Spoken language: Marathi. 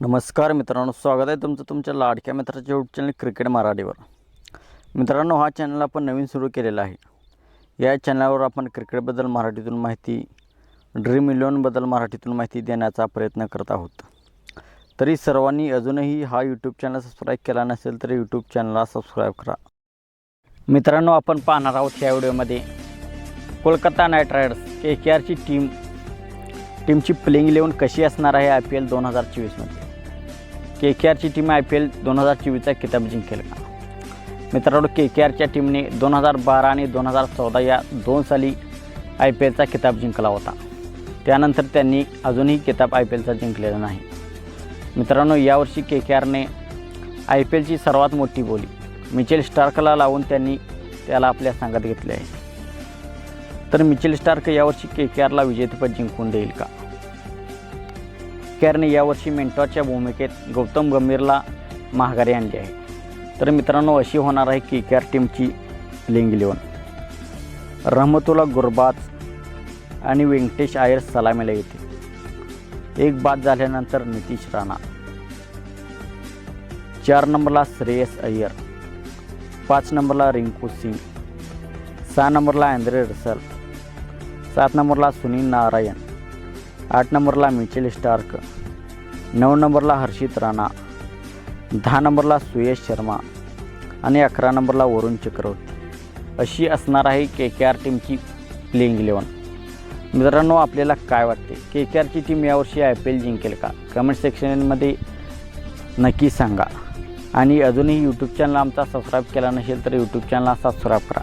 नमस्कार मित्रांनो स्वागत आहे तुमचं तुमच्या लाडक्या मित्राच्या यूट्यूब चॅनल क्रिकेट मराठीवर. मित्रांनो हा चॅनल आपण नवीन सुरू केलेला आहे. या चॅनलवर आपण क्रिकेटबद्दल मराठीतून माहिती ड्रीम इलेवनबद्दल मराठीतून माहिती देण्याचा प्रयत्न करत आहोत. तरी सर्वांनी अजूनही हा यूट्यूब चॅनल सबस्क्राईब केला नसेल तर यूट्यूब चॅनलला सबस्क्राईब करा. मित्रांनो आपण पाहणार आहोत या व्हिडिओमध्ये Kolkata Knight Riders K K आरची टीम टीमची प्लेइंग इलेवन कशी असणार आहे आय पी एल दोन हजार चोवीसमध्ये के के आरची टीम आय पी एल दोन हजार चोवीसचा किताब जिंकेल. का मित्रांनो के के आरच्या टीमने दोन हजार बारा आणि दोन हजार चौदा या दोन साली आय पी एलचा किताब जिंकला होता. त्यानंतर त्यांनी अजूनही किताब आय पी एलचा जिंकलेला नाही. मित्रांनो यावर्षी के के आरने आय पी एलची सर्वात मोठी बोली मिचेल स्टार्कला लावून त्यांनी त्याला आपल्या सांगत घेतले आहे. तर मिचेल स्टार्क यावर्षी के के आरला विजेतेपद जिंकून देईल का? केरने यावर्षी मेंटॉच्या भूमिकेत गौतम गंभीरला महागारी आणली आहे. तर मित्रांनो अशी होणार आहे की के आर टीमची प्लेइंग इलेवन रहमतुल्ला गुरबाज आणि व्यंकटेश आयर सलामीला येते एक बाद झाल्यानंतर नितीश राणा. चार नंबरला श्रेयस अय्यर. पाच नंबरला रिंकू सिंग. सहा नंबरला अँद्रे रसल. सात नंबरला सुनील नारायण. आठ नंबरला मिचेल स्टार्क नऊ नंबरला हर्षित राणा दहा नंबरला सुयश शर्मा आणि अकरा नंबरला वरुण चक्रवर्ती. अशी असणार आहे के के आर टीमची प्लेइंग इलेवन मित्रांनो आपल्याला काय वाटते? के के आरची टीम यावर्षी आय पी एल जिंकेल का? कमेंट सेक्शनमध्ये नक्की सांगा. आणि अजूनही यूट्यूब चॅनल आमचा सबस्क्राईब केला नसेल तर यूट्यूब चॅनलला सबस्क्राईब करा.